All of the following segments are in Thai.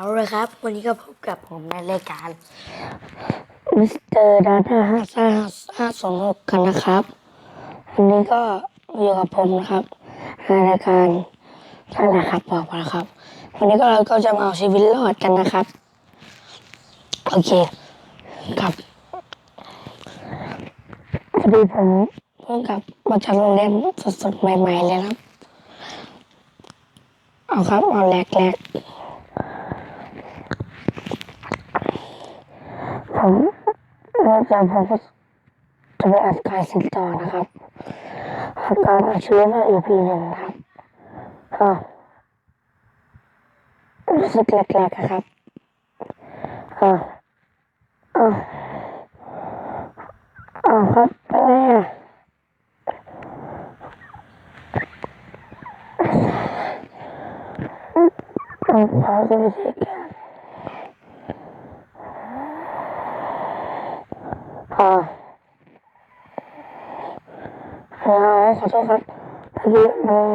เอาเลยครับ วันนี้ก็พบกับผมในรายการมิสเตอร์ดาต้าห้าห้าห้าสองหกกันนะครับวันนี้ก็อยู่กับผมนะครับในรายการใช่นะครับบอกมาครับ วันนี้ก็เราก็จะมาเอาชีวิตรอดกันนะครับ โอเค ครับพอดีผมเพิ่งกลับมาจากโรงเรียนสดๆใหม่ ๆ เลยครับ เอาครับ เอาแรกๆ ผม แล้วจะผมก็จะไปอัดการสินต่อนะครับอัดการอัดชีวิตใน EP หนึ่งครับก็รู้สึกแรกๆครับอ่าอ่าอ่าครับอะไรอะผมขอจะไปเช็คกัน ค่ะอ๋อขอโทษครับพอดีมัน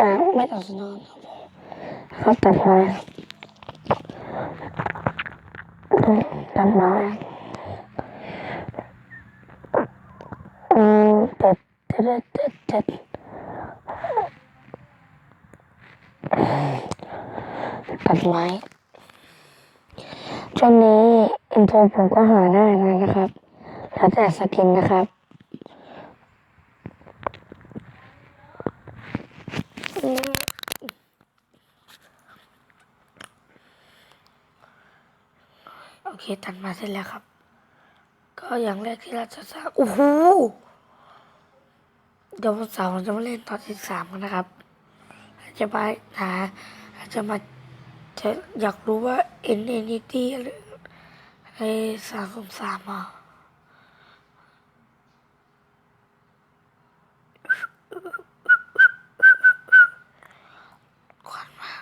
น้ำไม่ตัดสินอนครับผมครับตัดไม้ครับตัดม้อืมเด็ดเด็ดเด็ดเด็ดตัดไม้ช่วงนี้อินโทรผมก็หาได้นะครับ แล้วแต่สกินนะครับโอเคตัดมาเสร็จแล้วครับ ก็อย่างแรกที่เราจะสร้าง โอ้โหเดี๋ยววันเสาร์เราจะมาเล่นตอนที่สามกันนะครับ อาจจะมาหาอาจจะมาจะอยากรู้ว่า N N E T หรือไอ้สามสองสามอะ ควันมา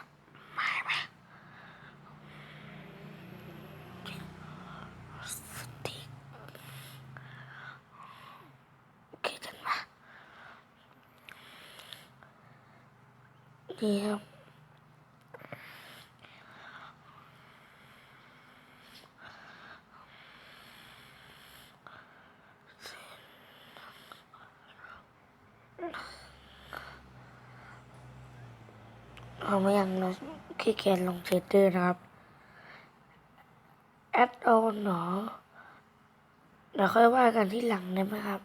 ไม่มา สติกโอเคจันมาเดี๋ยวเอามายังเราขี้เกียจลงเชดเดอร์นะครับ แอดออนหนอเดี๋ยวค่อยว่ากันที่หลังได้ไหมครับ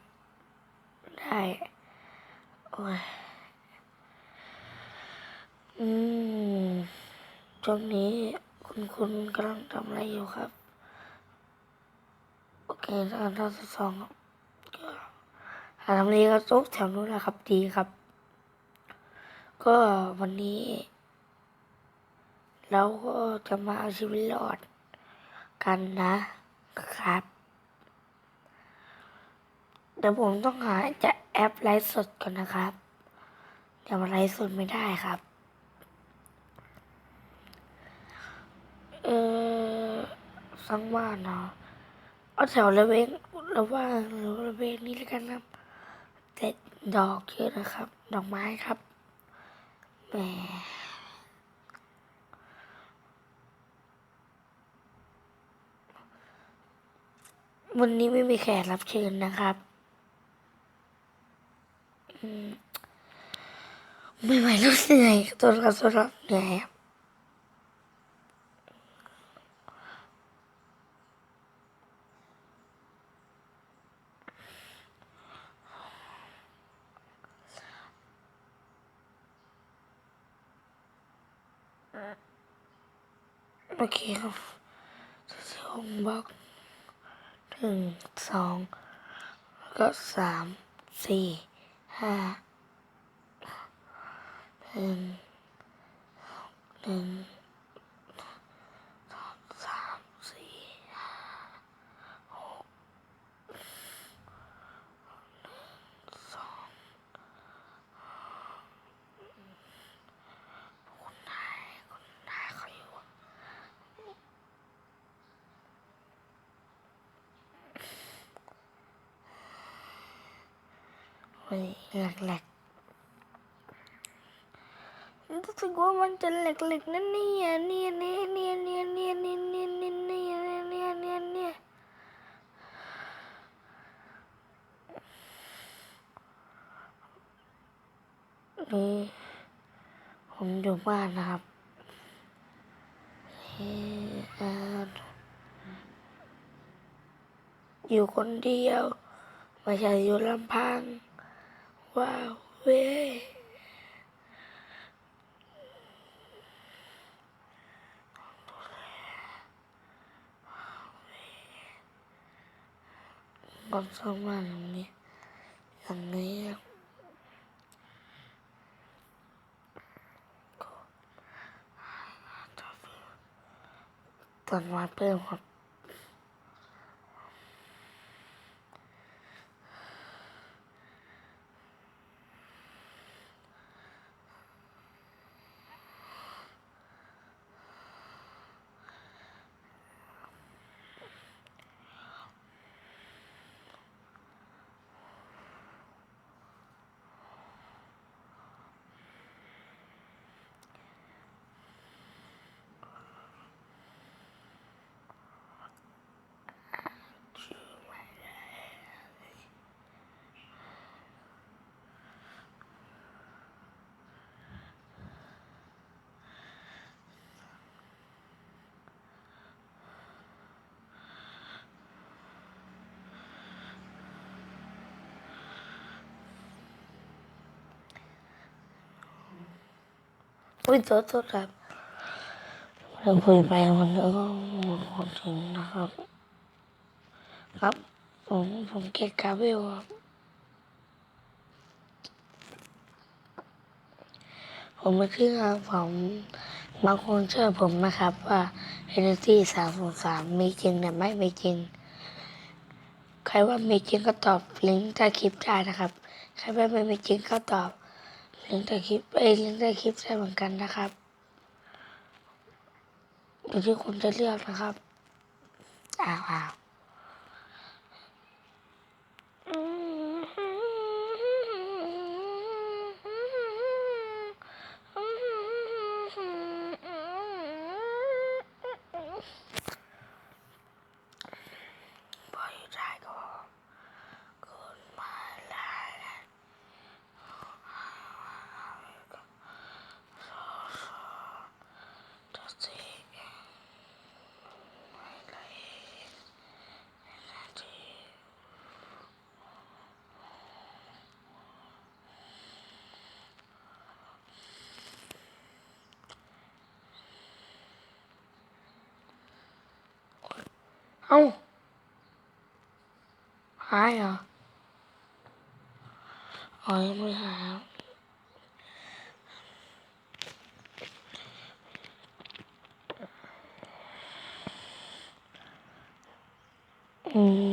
ได้โอ้ยอืมช่วงนี้คุณคุณกำลังทำอะไรอยู่ครับ โอเคตอนที่สองก็หาทำเลก็โต๊ะแถวนู้นแหละครับดีครับ ก็วันนี้ เราก็จะมาเอาชีวิตรอด กันนะครับ เดี๋ยวผมต้องหาจะแอปไลฟ์สดก่อนนะครับ เดี๋ยวมันไลฟ์สดไม่ได้ครับ เออสังว่านเนาะเอาแถวระเวงระว่างหรือระเวงนี้แล้วกันครับแต่ดอกเยอะนะครับ ดอกไม้ครับแหม วันนี้ไม่มีแขกรับเชิญนะครับไม่ไหวแล้วเหนื่อยตัวเราตัวเราเหนื่อยครับโอเคครับสองบอก หนึ่งสองก็สามสี่ห้าหนึ่งหนึ่ง หลักๆรู้สึกว่ามันจะหลักๆนั่นนี่เนี่ยเนี่ยเนี่ยเนี่ยเนี่ยเนี่ยเนี่ยเนี่ยเนี่ยเนี่ยเนี่ยเนี่ยเนี่ยนี่ผมอยู่บ้านนะครับอยู่คนเดียวไม่ใช่อยู่ลำพัง นี้ต้นไม้เพิ่มครับอุ้ ยโทษโทษครับเราคุยไปมันก็หมดหมดถึงนะครับ ครับผมผมเก็บกาเบลครับผมไม่เชื่อผมบางคนเชื่อผมนะครับว่า Energy สามสามมีจริงแต่ไม่มีจริง ใครว่ามีจริงก็ตอบลิงก์ใต้คลิปได้นะครับ ใครว่าไม่มีจริงก็ตอบ ลิงก์ใต้คลิปเอ้ลิงก์ใต้คลิปได้เหมือนกันนะครับอยู่ที่คุณจะเลือกนะครับอ้าวอ้าวพออยู่ได้ก็คุณมาลา Just see. My life. Energy. เอ้าหายเหรออ๋อยังไม่หายครับอืม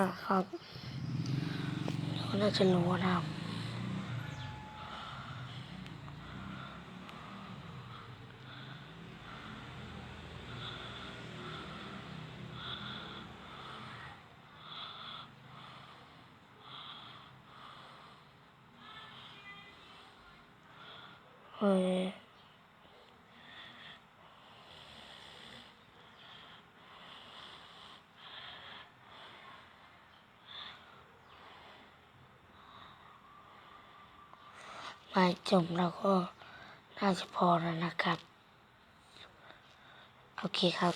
อะครับเขาน่าจะรู้นะครับเฮ้ย ไม่จมแล้วก็น่าจะพอแล้วนะครับ โอเคครับ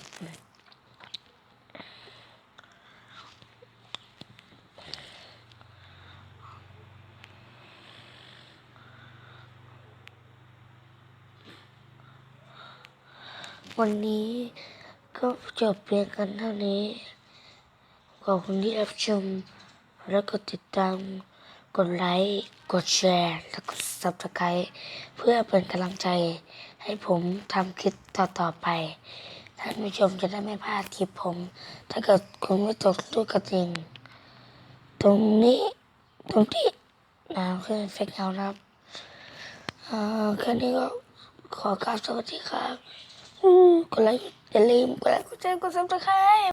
วันนี้ก็จบเพียงกันเท่านี้ ขอบคุณที่รับชม และกดติดตาม กดไลค์ กดแชร์ และกด subscribe เพื่อเป็นกำลังใจ ให้ผมทำคลิปต่อๆไป ท่านผู้ชมจะได้ไม่พลาดคลิปผม ถ้าเกิดคุณไม่ตกลูกกระดิ่งตรงนี้ตรงที่นะขึ้นเฟกเอาครับอ่าแค่นี้ก็ขอกราบสวัสดีครับกดไลค์อย่าลืมกดไลค์กดแชร์กด subscribe